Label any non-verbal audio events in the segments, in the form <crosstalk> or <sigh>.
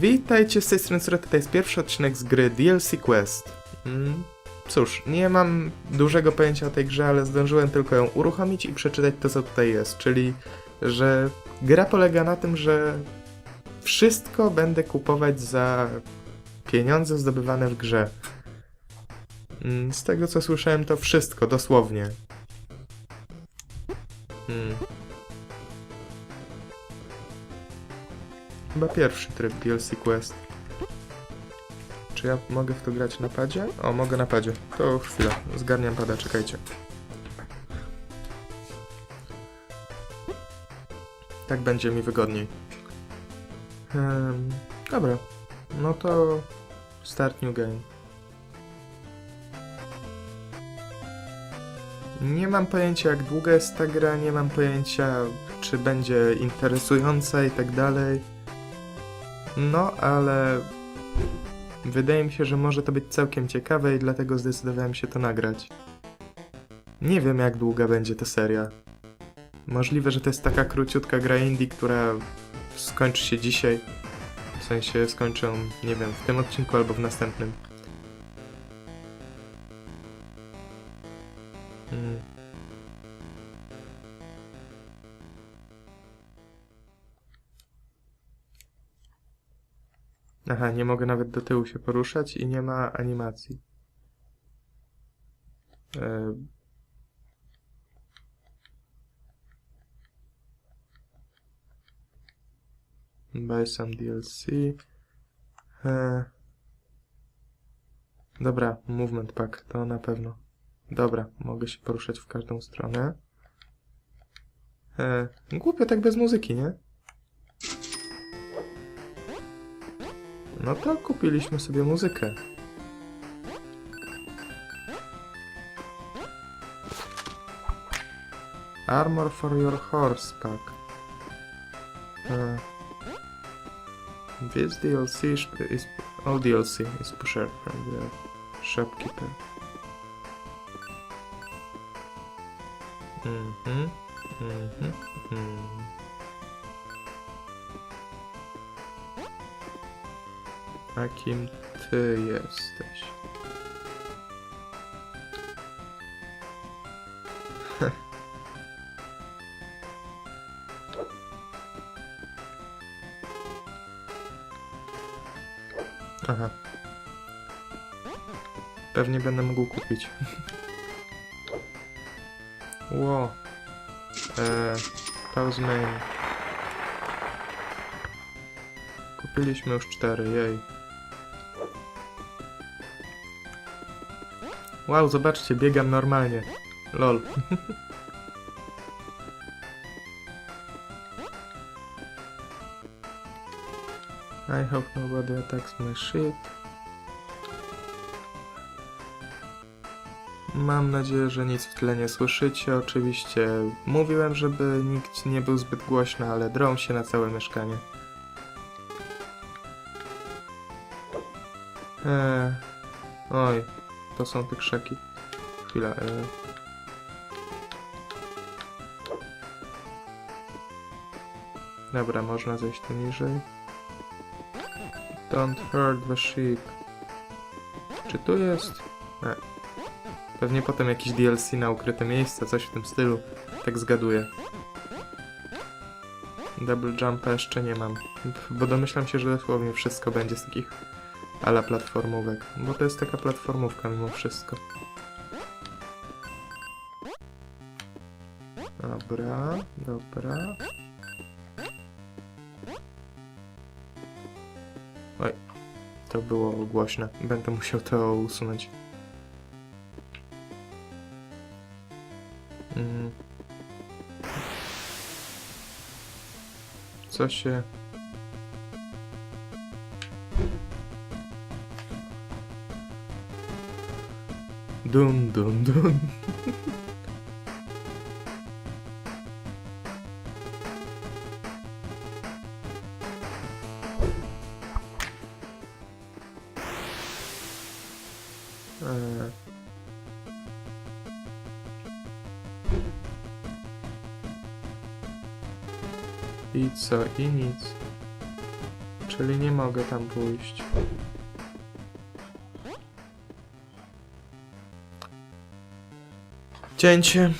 Witajcie z tej strony Sureta, to jest pierwszy odcinek z gry DLC Quest. Mm, cóż, nie mam dużego pojęcia o tej grze, ale zdążyłem tylko ją uruchomić i przeczytać to, co tutaj jest, czyli, że gra polega na tym, że wszystko będę kupować za pieniądze zdobywane w grze. Mm, Z tego, co słyszałem, to wszystko, dosłownie. Hmm. Chyba pierwszy tryb DLC Quest. Czy ja mogę w to grać na padzie? O, mogę na padzie. To chwila, zgarniam pada, czekajcie. Tak będzie mi wygodniej. Ehm, dobra, no to start new game. Nie mam pojęcia jak długa jest ta gra, nie mam pojęcia czy będzie interesująca i tak dalej. No, ale wydaje mi się, że może to być całkiem ciekawe i dlatego zdecydowałem się to nagrać. Nie wiem jak długa będzie ta seria. Możliwe, że to jest taka króciutka gra indie, która skończy się dzisiaj. W sensie skończą, nie wiem, w tym odcinku albo w następnym. Mm. Aha, nie mogę nawet do tyłu się poruszać i nie ma animacji. E... Buy some DLC. E... Dobra, movement pack, to na pewno. Dobra, mogę się poruszać w każdą stronę. E... Głupio tak bez muzyki, nie? No to kupiliśmy sobie muzykę. Armor for your horse pack. Uh, this DLC is, is all DLC is pushed from the shopkeeper. Mhm, mhm, mhm. A kim ty jesteś? <laughs> Aha. Pewnie będę mógł kupić. <laughs> Ło. Eee, pause. Kupiliśmy już cztery, jej. Wow, zobaczcie, biegam normalnie. Lol. <laughs> I hope nobody attacks my ship. Mam nadzieję, że nic w tle nie słyszycie. Oczywiście mówiłem, żeby nikt nie był zbyt głośny, ale drą się na całe mieszkanie. Eee, oj, to są te krzaki. Chwila. E... Dobra, można zejść tu niżej. Don't hurt the sheep. Czy tu jest? Nie. Pewnie potem jakiś DLC na ukryte miejsca, coś w tym stylu. Tak zgaduję. Double jumpa jeszcze nie mam. Bo domyślam się, że dosłownie wszystko będzie z takich ala platformówek. Bo to jest taka platformówka mimo wszystko. Dobra, dobra. Oj, to było głośne. Będę musiał to usunąć. Mm. Co się... Dun dun dun. Eee. I co? I nic. Czyli nie mogę tam pójść. Cięcie.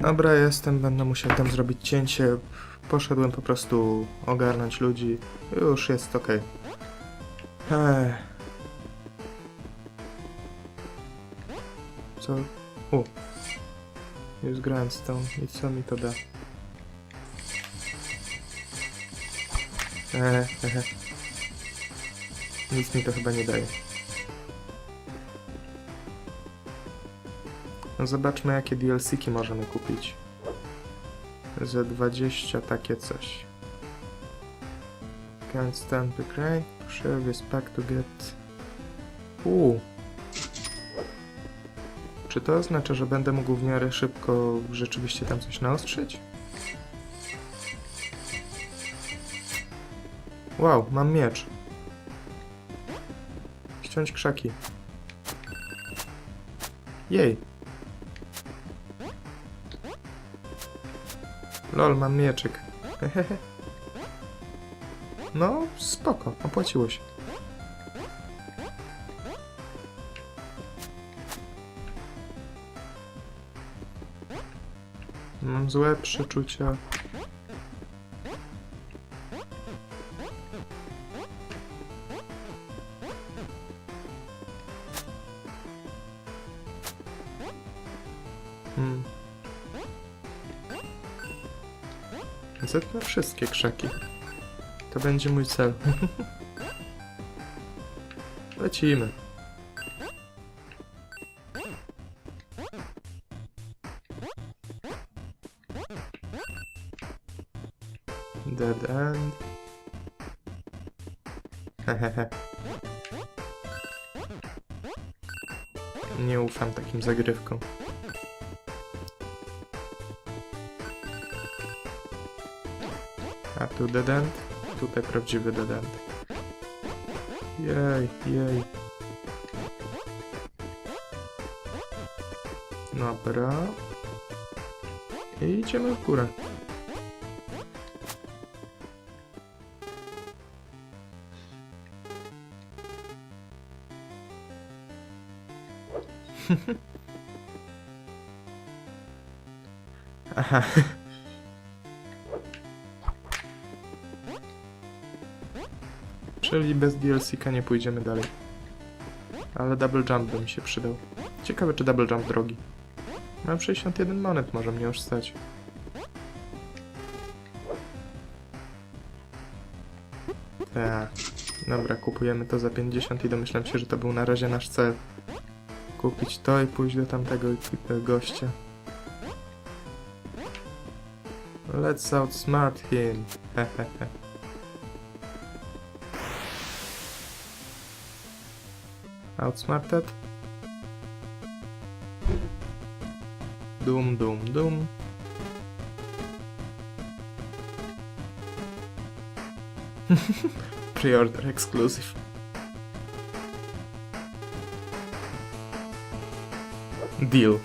Dobra, jestem, będę musiał tam zrobić cięcie. Poszedłem po prostu ogarnąć ludzi. Już jest ok. Ech. Co? U. Już grałem z tą i co mi to da? Eee, ehe. Nic mi to chyba nie daje. No zobaczmy jakie DLC-ki możemy kupić. Za 20 takie coś. Can't stand the crane. Service pack to get... Uuu. Czy to oznacza, że będę mógł w miarę szybko rzeczywiście tam coś naostrzyć? Wow, mam miecz. Ściąć krzaki. Jej. Lol, mam mieczyk. <laughs> No, spoko, opłaciło się. Mam złe przeczucia. Wszystkie krzaki. To będzie mój cel. <laughs> Lecimy. A tu dead end? Tutaj prawdziwy dead end. Jej, jej. Dobra. I idziemy w górę. <laughs> Aha. Czyli bez DLC-ka nie pójdziemy dalej. Ale double jump by mi się przydał. Ciekawe czy double jump drogi. Mam 61 monet, może mnie już stać. Tak. Dobra, kupujemy to za 50 i domyślam się, że to był na razie nasz cel. Kupić to i pójść do tamtego gościa. Let's outsmart him. Hehehe. Outsmarted? Dum, dum, dum. Pre-order exclusive. Deal.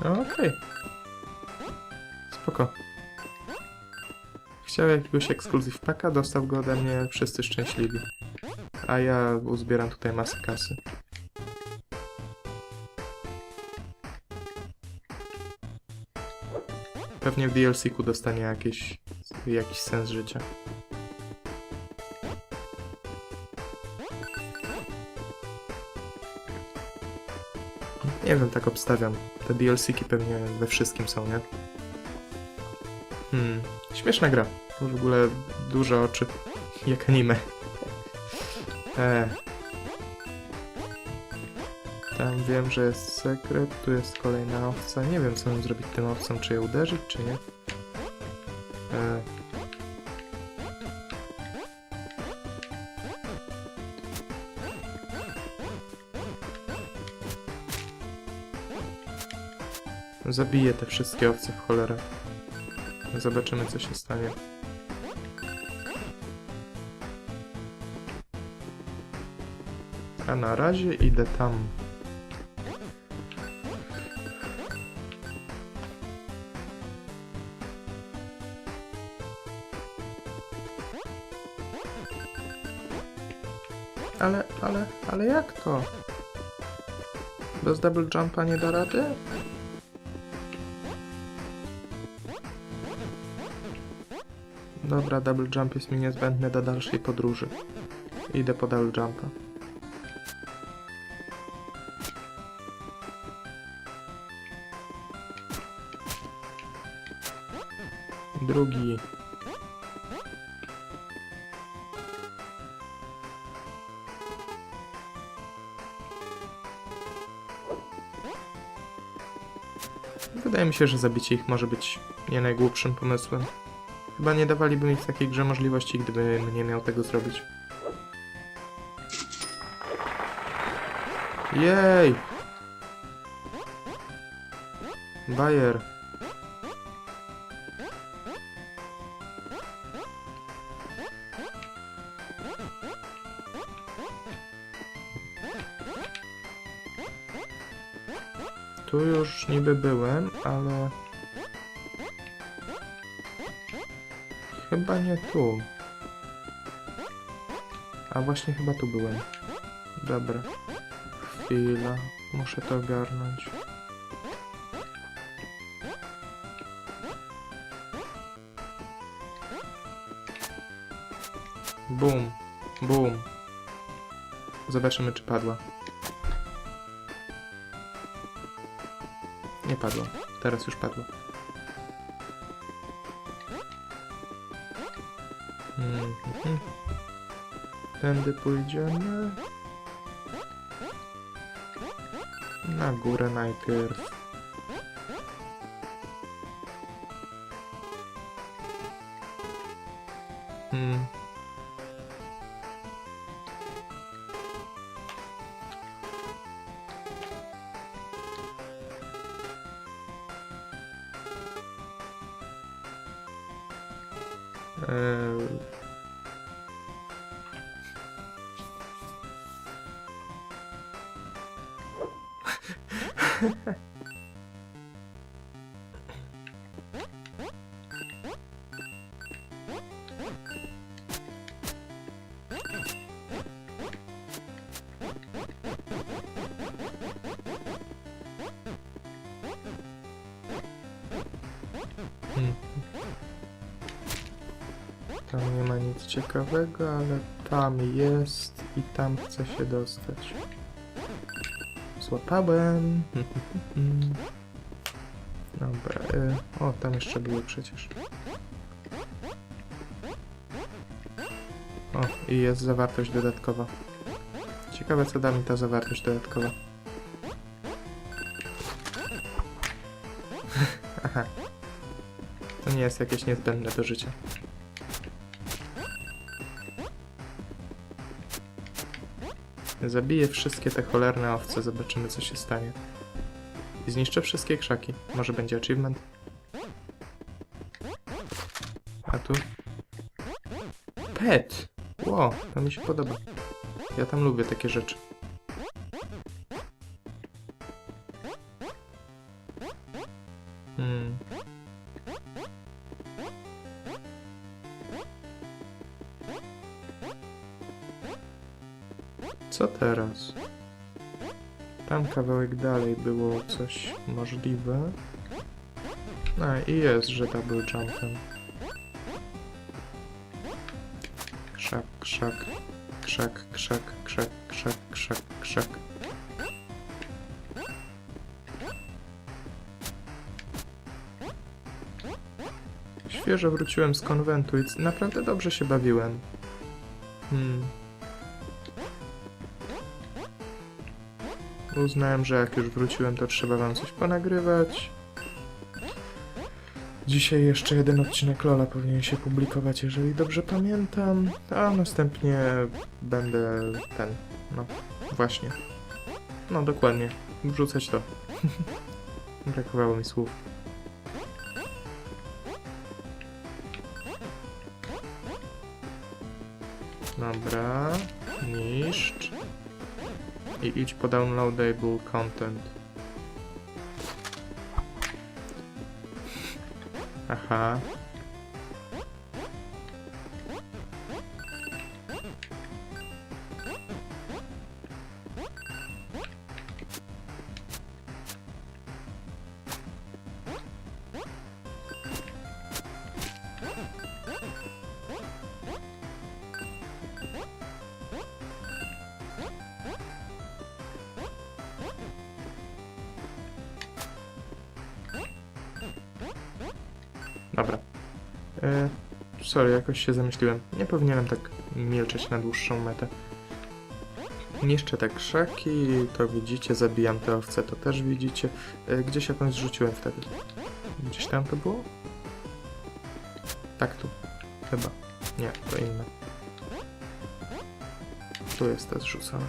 <laughs> Okej. Chciał jakiegoś ekskluzyw paka, dostał go ode mnie, wszyscy szczęśliwi. A ja uzbieram tutaj masę kasy. Pewnie w DLC-ku dostanie jakieś, jakiś sens życia. Nie wiem, tak obstawiam. Te DLC-ki pewnie we wszystkim są, nie? Hmm, śmieszna gra. W ogóle duże oczy. Jak anime. Eee. Tam wiem, że jest sekret, tu jest kolejna owca. Nie wiem, co mam zrobić tym owcom, czy je uderzyć, czy nie. Eee. Zabiję te wszystkie owce w cholerę. Zobaczymy, co się stanie. A na razie idę tam. Ale, ale, ale jak to? Bez double jumpa nie da rady? Dobra, double jump jest mi niezbędny do dalszej podróży. Idę po double jumpa. Drugi. Wydaje mi się, że zabicie ich może być nie najgłupszym pomysłem. Chyba nie dawaliby mi w takiej grze możliwości, gdybym nie miał tego zrobić. Jej! Bayer. Tu już niby byłem, ale... Chyba nie tu. A właśnie chyba tu byłem. Dobra. Chwila. Muszę to ogarnąć. Bum. Bum. Zobaczymy, czy padła. Nie padła. Teraz już padła. Tędy pójdziemy. Na górę najpierw. Tam nie ma nic ciekawego, ale tam jest i tam chcę się dostać. Złapałem. <laughs> Dobra. Y, o, tam jeszcze było przecież. O, i jest zawartość dodatkowa. Ciekawe, co da mi ta zawartość dodatkowa. <laughs> Aha. To nie jest jakieś niezbędne do życia. Zabiję wszystkie te cholerne owce, zobaczymy co się stanie. I zniszczę wszystkie krzaki. Może będzie achievement? A tu? Pet! Ło, to mi się podoba. Ja tam lubię takie rzeczy. Kawałek dalej było coś możliwe. A i jest, że double jumpem. Krzak, krzak, krzak, krzak, krzak, krzak, krzak, krzak. Świeżo wróciłem z konwentu i naprawdę dobrze się bawiłem. Hmm. Uznałem, że jak już wróciłem, to trzeba wam coś ponagrywać. Dzisiaj jeszcze jeden odcinek Lola powinien się publikować, jeżeli dobrze pamiętam. A następnie będę ten. No, właśnie. No, dokładnie. Wrzucać to. <laughs> Brakowało mi słów. Dobra. Niszcz i idź po downloadable content. Aha. E, sorry, jakoś się zamyśliłem. Nie powinienem tak milczeć na dłuższą metę. Niszczę te krzaki, to widzicie, zabijam te owce, to też widzicie. E, gdzieś jakąś zrzuciłem wtedy. Gdzieś tam to było? Tak tu. Chyba. Nie, to inne. Tu jest to zrzucone.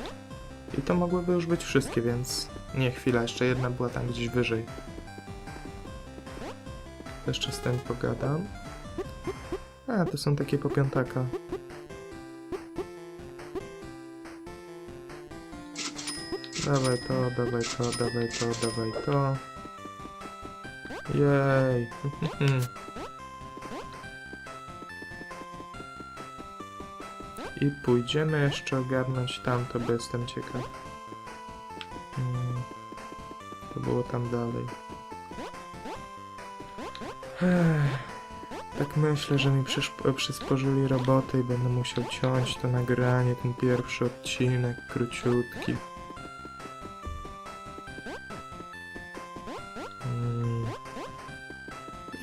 I to mogłyby już być wszystkie, więc... Nie, chwila, jeszcze jedna była tam gdzieś wyżej. Jeszcze z tym pogadam. A, to są takie po piątaka. Dawaj to, dawaj to, dawaj to, dawaj to. Jej. <laughs> I pójdziemy jeszcze ogarnąć tamto, bo jestem ciekaw. Hmm. To było tam dalej. Ech. Tak myślę, że mi przysporzyli roboty i będę musiał ciąć to nagranie, ten pierwszy odcinek, króciutki. Mm.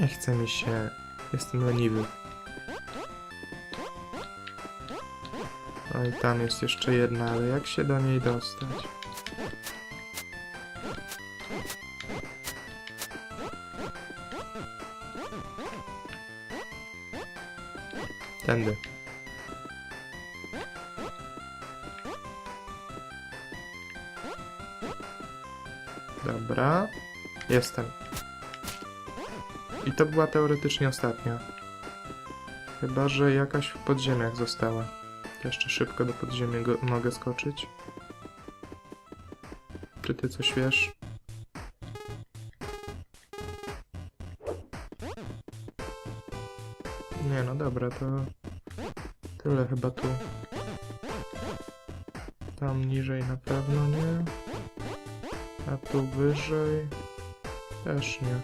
Nie chce mi się. Jestem leniwy. Oj, tam jest jeszcze jedna, ale jak się do niej dostać? Tędy. Dobra. Jestem. I to była teoretycznie ostatnia. Chyba, że jakaś w podziemiach została. Jeszcze szybko do podziemia mogę skoczyć. Czy ty coś wiesz? Nie no dobra, to tyle chyba tu. Tam niżej na pewno nie. A tu wyżej też nie.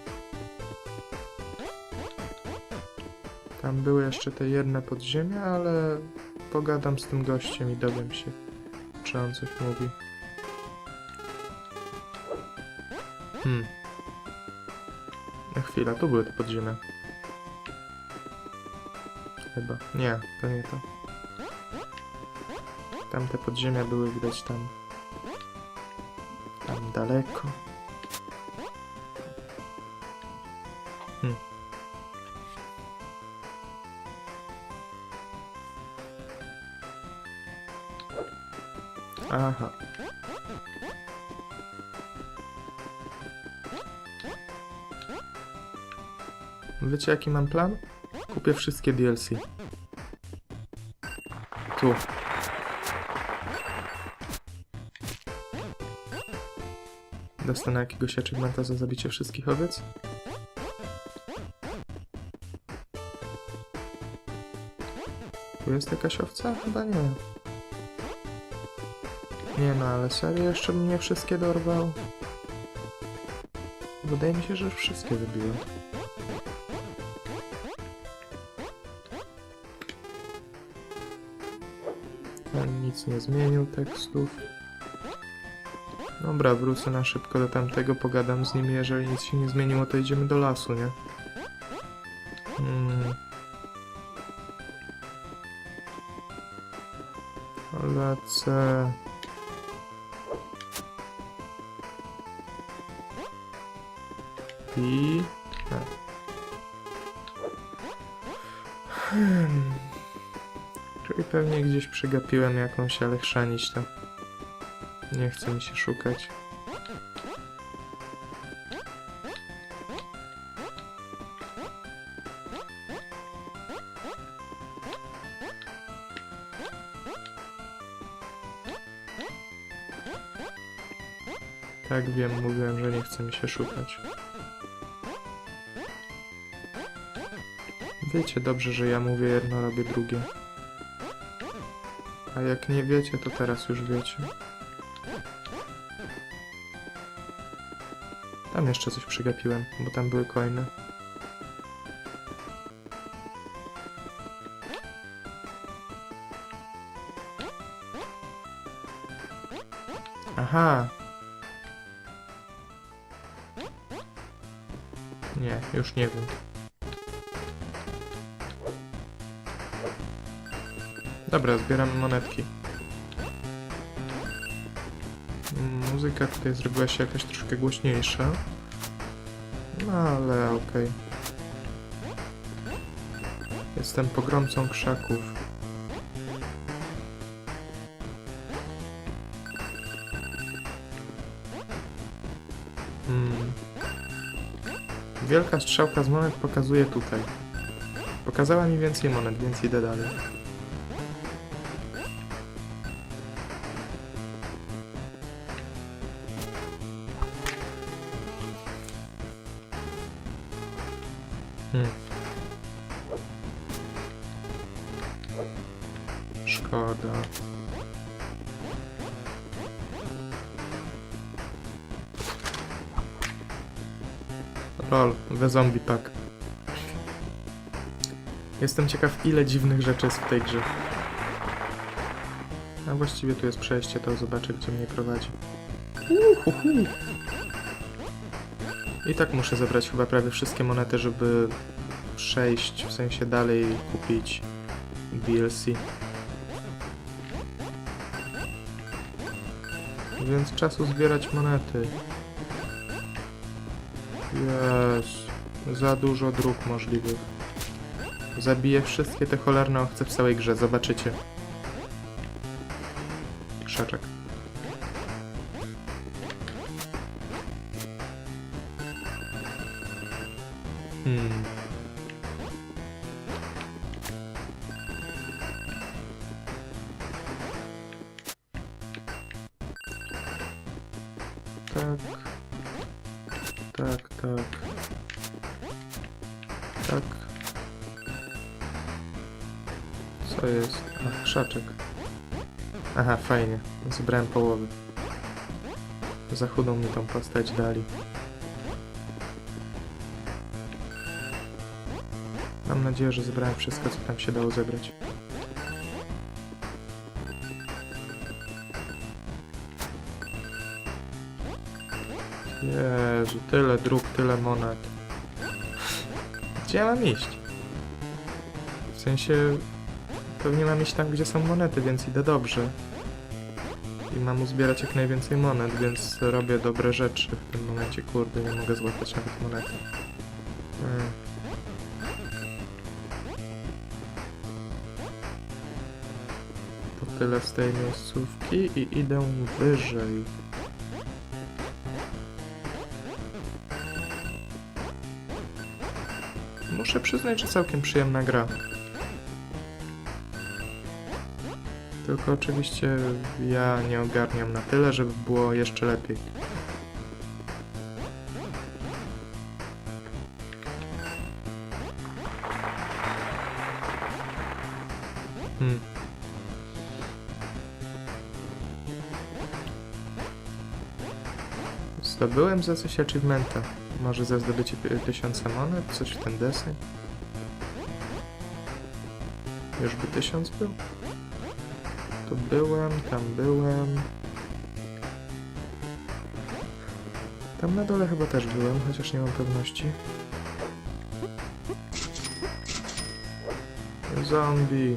Tam były jeszcze te jedne podziemia, ale pogadam z tym gościem i dowiem się, czy on coś mówi. Hmm. Na chwilę, tu były te podziemia. Chyba. Nie, to nie to. Tamte podziemia były widać tam. Tam daleko. Hmm. Aha. Wiecie jaki mam plan? Kupię wszystkie DLC. Tu. Dostanę jakiegoś achievementa za zabicie wszystkich owiec? Tu jest jakaś owca? Chyba nie. Nie no, ale serio jeszcze bym nie wszystkie dorwał? Wydaje mi się, że wszystkie wybiłem. Ten nic nie zmienił tekstów. Dobra, wrócę na szybko do tamtego, pogadam z nim, jeżeli nic się nie zmieniło, to idziemy do lasu, nie? Hmm. Lecę... I... tak. Hmm. Czyli pewnie gdzieś przegapiłem jakąś, ale chrzanić to. Nie chce mi się szukać. Tak wiem, mówiłem, że nie chce mi się szukać. Wiecie dobrze, że ja mówię jedno, robię drugie. A jak nie wiecie, to teraz już wiecie. Tam jeszcze coś przegapiłem, bo tam były kolejne. Aha. Nie, już nie wiem. Dobra, zbieramy monetki. Muzyka tutaj zrobiła się jakaś troszkę głośniejsza. No ale okej. Jestem pogromcą krzaków. Hmm. Wielka strzałka z monet pokazuje tutaj. Pokazała mi więcej monet, więc idę dalej. Lol, we zombie pack. Jestem ciekaw, ile dziwnych rzeczy jest w tej grze. A właściwie tu jest przejście, to zobaczę, gdzie mnie prowadzi. Uhuhu. I tak muszę zebrać chyba prawie wszystkie monety, żeby przejść, w sensie dalej kupić DLC. Więc czasu zbierać monety. Za dużo dróg możliwych. Zabiję wszystkie te cholerne owce w całej grze, zobaczycie. Krzaczek. Hmm. Tak. Tak, tak. Tak. Co jest? Ach, krzaczek. Aha, fajnie. Zebrałem połowę. Za chudą mi tą postać dali. Mam nadzieję, że zebrałem wszystko, co tam się dało zebrać. Tyle dróg, tyle monet. Gdzie ja mam iść? W sensie... Pewnie mam iść tam, gdzie są monety, więc idę dobrze. I mam uzbierać jak najwięcej monet, więc robię dobre rzeczy w tym momencie. Kurde, nie mogę złapać nawet monety. Hmm. To tyle z tej miejscówki i idę wyżej. Muszę przyznać, że całkiem przyjemna gra. Tylko oczywiście ja nie ogarniam na tyle, żeby było jeszcze lepiej. Hmm. Zdobyłem za coś achievementa. Może za zdobycie pi- tysiąca monet? Coś w ten deseń? Już by tysiąc był? Tu byłem, tam byłem. Tam na dole chyba też byłem, chociaż nie mam pewności. Zombie.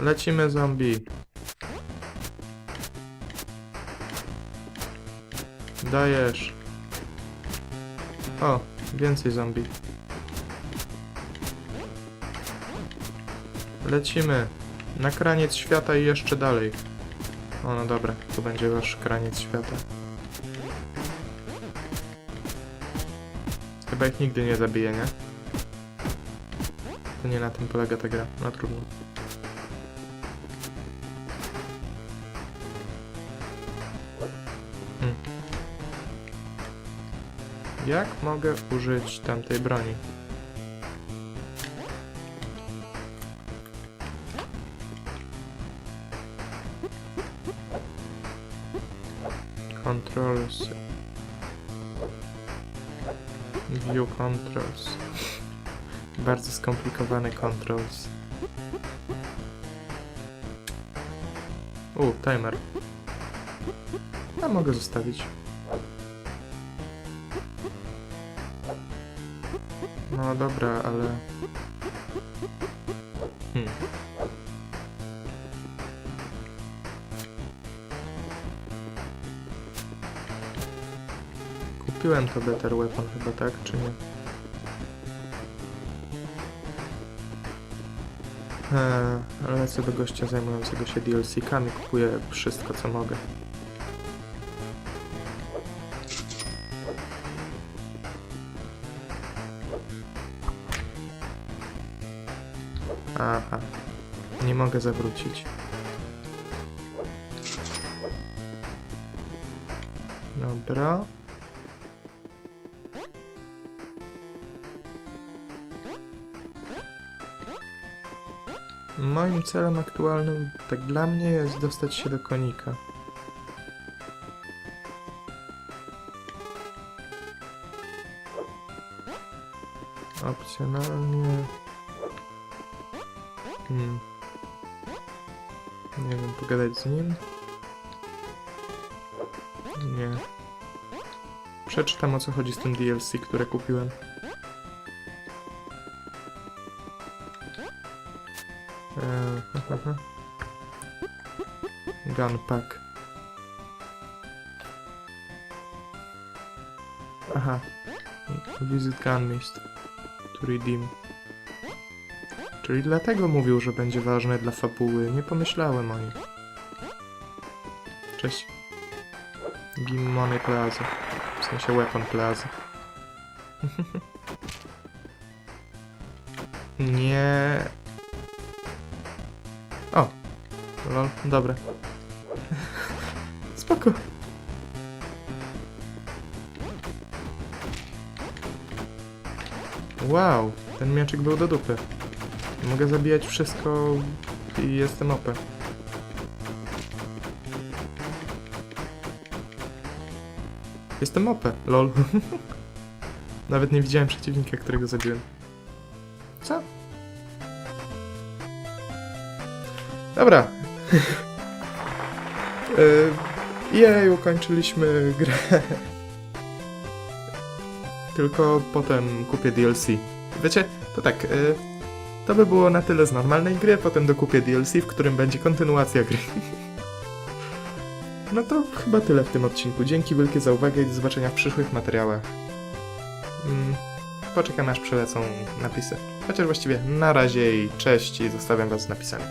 Lecimy zombie. Dajesz. O, więcej zombie. Lecimy. Na kraniec świata i jeszcze dalej. O, no dobra, tu będzie wasz kraniec świata. Chyba ich nigdy nie zabiję, nie? To nie na tym polega ta gra. No trudno. Jak mogę użyć tamtej broni? Controls. View controls. Bardzo skomplikowane controls. U, timer. A mogę zostawić. No dobra, ale... Hmm. Kupiłem to Better Weapon chyba, tak? Czy nie? Eee, lecę do gościa zajmującego się DLC-kami, kupuję wszystko co mogę. Nie mogę zawrócić. Dobra. Moim celem aktualnym, tak dla mnie, jest dostać się do konika. Opcjonalnie... Hmm. Pogadać z nim? Nie. Przeczytam o co chodzi z tym DLC, które kupiłem. Eee, <laughs> Gun pack. Aha. Visit Gunmist. To redeem. Czyli dlatego mówił, że będzie ważne dla fabuły. Nie pomyślałem o nim. Cześć. Gimmony Plaza. W sensie Weapon Plaza. <laughs> Nie. O. Lol, dobra. <laughs> Spoko. Wow, ten mieczek był do dupy. Mogę zabijać wszystko i jestem OP. Jestem OP, lol. <laughs> Nawet nie widziałem przeciwnika, którego zabiłem. Co? Dobra. Yy, <laughs> Jej, ukończyliśmy grę. <laughs> Tylko potem kupię DLC. Wiecie, to tak, yy, to by było na tyle z normalnej gry, potem dokupię DLC, w którym będzie kontynuacja gry. No to chyba tyle w tym odcinku. Dzięki wielkie za uwagę i do zobaczenia w przyszłych materiałach. Mm, poczekam aż przelecą napisy. Chociaż właściwie na razie i cześć i zostawiam was z napisami.